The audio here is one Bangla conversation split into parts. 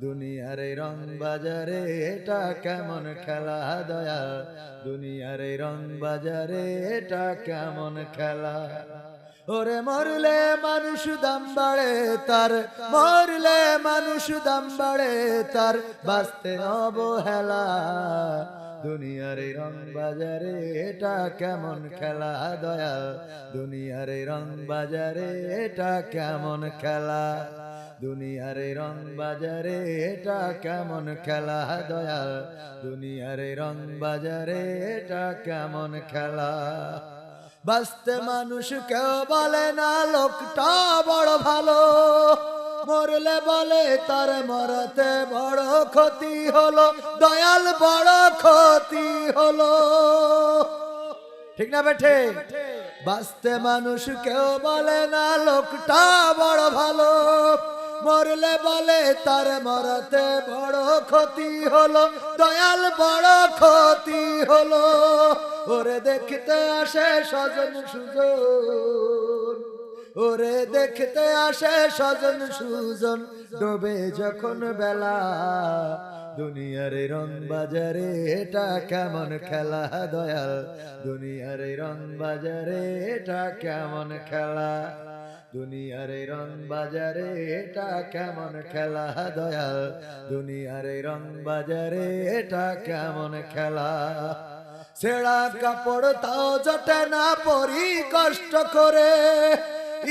দুনিয়ার রং বাজারে এটা কেমন খেলা, দয়াল? দুনিয়ার রং বাজারে এটা কেমন খেলা? ওরে মরলে মানুষ দাম বাড়ে, তার মরলে মানুষ দাম বাড়ে, তার বাঁচতে অবহেলা। দুনিয়ার রং বাজারে এটা কেমন খেলা, দয়াল? দুনিয়ার রং বাজারে এটা কেমন খেলা? দুনিয়ার রং বাজারে, এটা কেমন খেলা, দয়াল? দুনিয়ার রং বাজারে, এটা কেমন খেলা? বাঁচতে মানুষ কেউ বলে না, লোকটা বড় ভালো। মরলে বলে তার মরতে বড় ক্ষতি হলো, দয়াল বড় ক্ষতি হলো। ঠিক না বেঠে? বাঁচতে মানুষ কেউ বলে না, লোকটা বড় ভালো। মরলে বলে, তার মরতে বড় ক্ষতি হলো, দয়াল বড় ক্ষতি হলো। ওরে দেখতে আসে স্বজন সুজন, ওরে দেখতে আসে স্বজন সুজন, ডোবে যখন বেলা, দুনিয়ার রং বাজারে এটা কেমন খেলা, দয়াল? দুনিয়ার রং বাজারে এটা কেমন খেলা? দুনিয়ার রং বাজারে, এটা কেমন খেলা দয়াল? দুনিয়ার রং বাজারে, এটা কেমন খেলা? ছেঁড়া কাপড় তাও জটে না, পরি কষ্ট করে।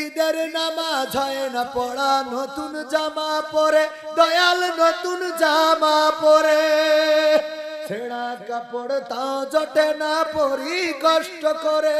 ঈদের নামাজ হয় না, পড়া নতুন জামা পরে, দয়াল নতুন জামা পরে। ছেঁড়া কাপড় তাও জটে না, পরি কষ্ট করে।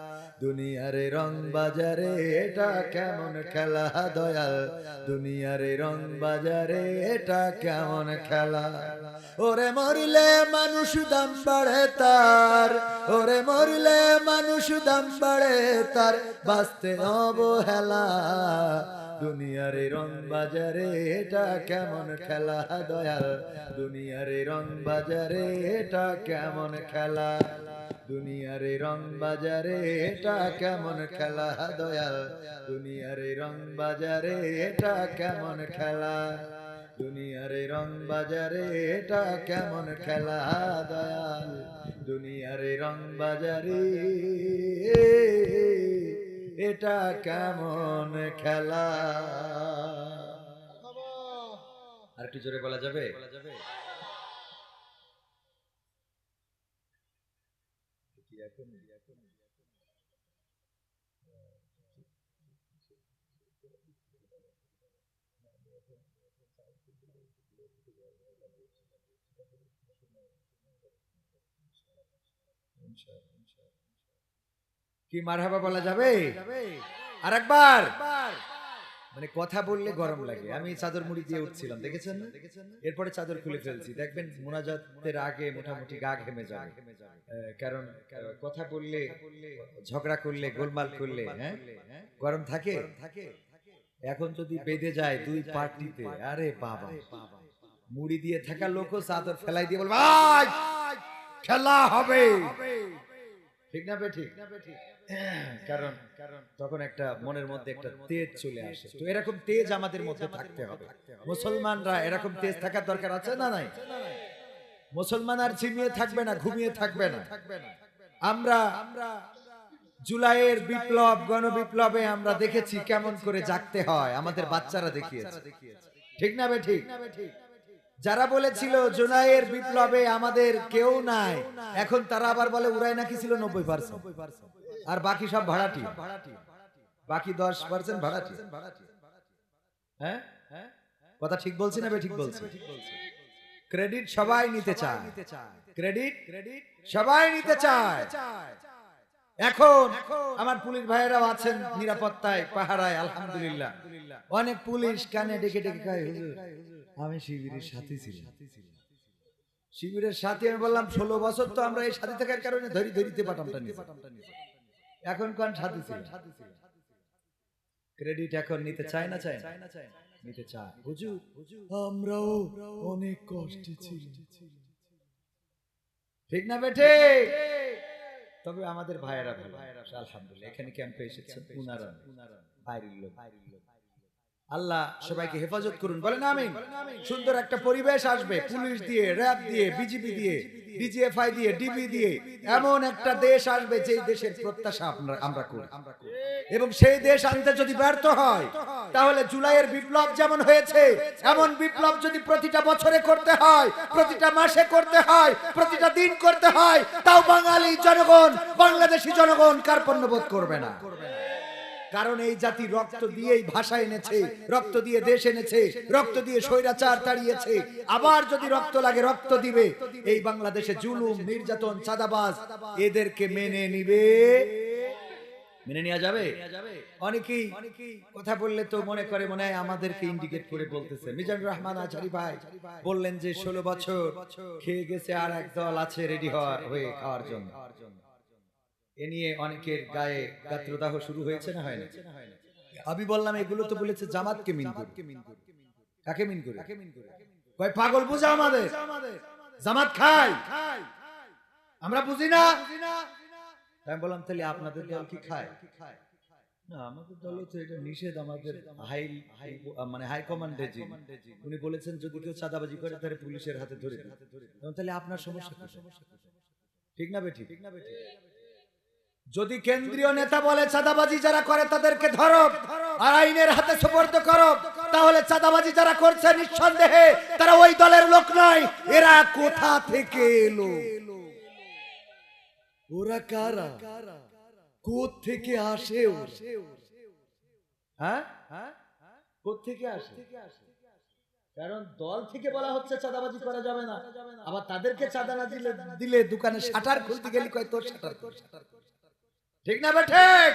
দুনিয়ার রং বাজারে এটা কেমন খেলা, দয়াল? দুনিয়ার রং বাজারে এটা কেমন খেলা? ওরে মরলে মানুষ দাম বাড়ে তার, ওরে মরলে মানুষ দাম বাড়ে তার, বাঁচতে অবহেলা। দুনিয়ার রং বাজারে এটা কেমন খেলা, দয়াল? দুনিয়ার রং বাজারে এটা কেমন খেলা? দুনিয়ার রং বাজারে, এটা কেমন খেলা, দয়াল? দুনিয়ার রং বাজারে, এটা কেমন খেলা? দুনিয়ার রং বাজারে, এটা কেমন খেলা, দয়াল? দুনিয়ার রং বাজারে, এটা কেমন খেলা? আর একটু জোরে বলা যাবে? কি মারহাবা বলা যাবে? আর একবার মানে কথা বললে গরম লাগে। আমি চাদর মুড়ি দিয়ে উঠছিলাম দেখেছেন? না এরপরে চাদর খুলে ফেলছি। দেখবেন মোনাজাতের আগে মোটামুটি গা ঘেমে আহ, কারণ কথা বললে ঝগড়া করলে গোলমাল করলে হ্যাঁ? গরম থাকে? এখন যদি বেঁধে যায় দুই পার্টিতে আরে বাবা। মুড়ি দিয়ে থাকা লোকও চাদর ফেলাই দিয়ে বলবে "ভাই, খেলা হবে! ঠিক না বে ঠিক? কারণ কারণ তখন একটা মনের মধ্যে একটা তেজ চলে আসে। তো এরকম তেজ আমাদের মধ্যে থাকতে হবে। মুসলমানরা এরকম তেজ থাকার দরকার আছে না নাই? মুসলমান আর ঝিমিয়ে থাকবে না, ঘুমিয়ে থাকবে না। আমরা আমরা জুলাইয়ের বিপ্লব, গণবিপ্লবে আমরা দেখেছি কেমন করে জাগতে হয়, আমাদের বাচ্চারা দেখিয়েছে। ঠিক না বে ঠিক? যারা বলেছিল জুলাইয়ের বিপ্লবে আমাদের কেউ নাই এখন তারা আবার বলে উড়াই নাকি ছিল নব্বই পার্সেন্ট। আর বাকি সব ভাড়াটি বাকি দশ পার্সেন্ট ভাড়াটি হ্যাঁ? কথা ঠিক বলছি না ঠিক বলছি ক্রেডিট সবাই নিতে চায়। ক্রেডিট ক্রেডিট সবাই নিতে চায়। এখন আমার পুলিশ ভাইয়েরাও আছেন নিরাপত্তায় পাহারায় আলহামদুলিল্লাহ। অনেক পুলিশ কানে ডেকে ডেকে হুজুর আমি শিবিরের সাথে ছিলাম। শিবিরের সাথে আমি বললাম ষোলো বছর তো আমরা এই সাথে থাকার কারণে ধরি ধরিতে পাঠামটা এখন কোন সাথে ছিল? ক্রেডিট এখন নিতে চায় না চায় না? নিতে চায়। হুজুর আমরাও অনেক কষ্টে ছিল ঠিক না বেঠে তবে আমাদের ভাইয়েরা ভালো আলহামদুলিল্লাহ এখানে ক্যাম্পে এসেছেন উনারা বাইরের লোক। আল্লাহ সবাইকে হেফাজত করুন বলেন আমিন। সুন্দর একটা পরিবেশ আসবে পুলিশ দিয়ে র্যাব দিয়ে বিজিবি দিয়ে ডিজিএফআই দিয়ে ডিবি দিয়ে এমন একটা দেশ আসবে যে দেশের প্রত্যাশা আমরা আমরা করি। এবং সেই দেশ আনতে যদি ব্যর্থ হয় তাহলে জুলাইয়ের বিপ্লব যেমন হয়েছে, এমন বিপ্লব যদি প্রতিটা বছরে করতে হয়, প্রতিটা মাসে করতে হয়, প্রতিটা দিন করতে হয়, তাও বাঙালি জনগণ, বাংলাদেশি জনগণ কার্পণ্য বোধ করবে না। কারণ এই জাতি রক্ত দিয়েই ভাষা এনেছে, রক্ত দিয়ে দেশ এনেছে, রক্ত দিয়ে স্বৈরাচার তাড়িয়েছে। আবার যদি রক্ত লাগে, রক্ত দিবে। এই বাংলাদেশে জুলুম, নির্যাতন, চাঁদাবাজ, এদেরকে মেনে নিবে মেনে নেওয়া যাবে? অনেকেই কথা বললে তো মনে করে মনে হয় আমাদেরকে ইন্ডিকেট করে বলতেছে। মিজানুর রহমান আচারি ভাই বললেন যে ষোলো বছর খেয়ে গেছে আর এক দল আছে রেডি হওয়ার হয়ে খাওয়ার জন্য। এ নিয়ে অনেকের গায়ে গাত্রদাহ শুরু হয়েছে না হয় না আমি বললাম এগুলো তো বলেছে জামাতকে মিন করে। কাকে মিন করে? কয় পাগল বুঝা আমাদের। জামাত খায়। আমরা বুঝি না? আমি বললাম তাহলে আপনাদের দল কি খায়? না আমাদের দলে তো এটা নিষেধ আমাদের হাই মানে হাই কমান্ড উনি বলেছেন যদি কেউ চাঁদাবাজি করে তাহলে পুলিশের হাতে ধরে তাহলে আপনার সমস্যা? ঠিক না বেঠিক? ঠিক না বেঠিক। যদি কেন্দ্রীয় নেতা বলে চাঁদাবাজি যারা করে তাদেরকে ধরো আর আইনের হাতে সুপর্দ করো তাহলে চাঁদাবাজি যারা করছে নিঃসন্দেহে তারা ওই দলের লোক নয় এরা কোথা থেকে এলো? ওরা কারা? কোথ থেকে আসে? হ্যাঁ? কোথ থেকে আসে? কারণ দল থেকে বলা হচ্ছে চাঁদাবাজি করা যাবে না। আবার তাদেরকে চাঁদা না দিলে দিলে দোকানে শাটার খুলতে গেলে কয় তোর শাটার ঠিক না বা ঠিক?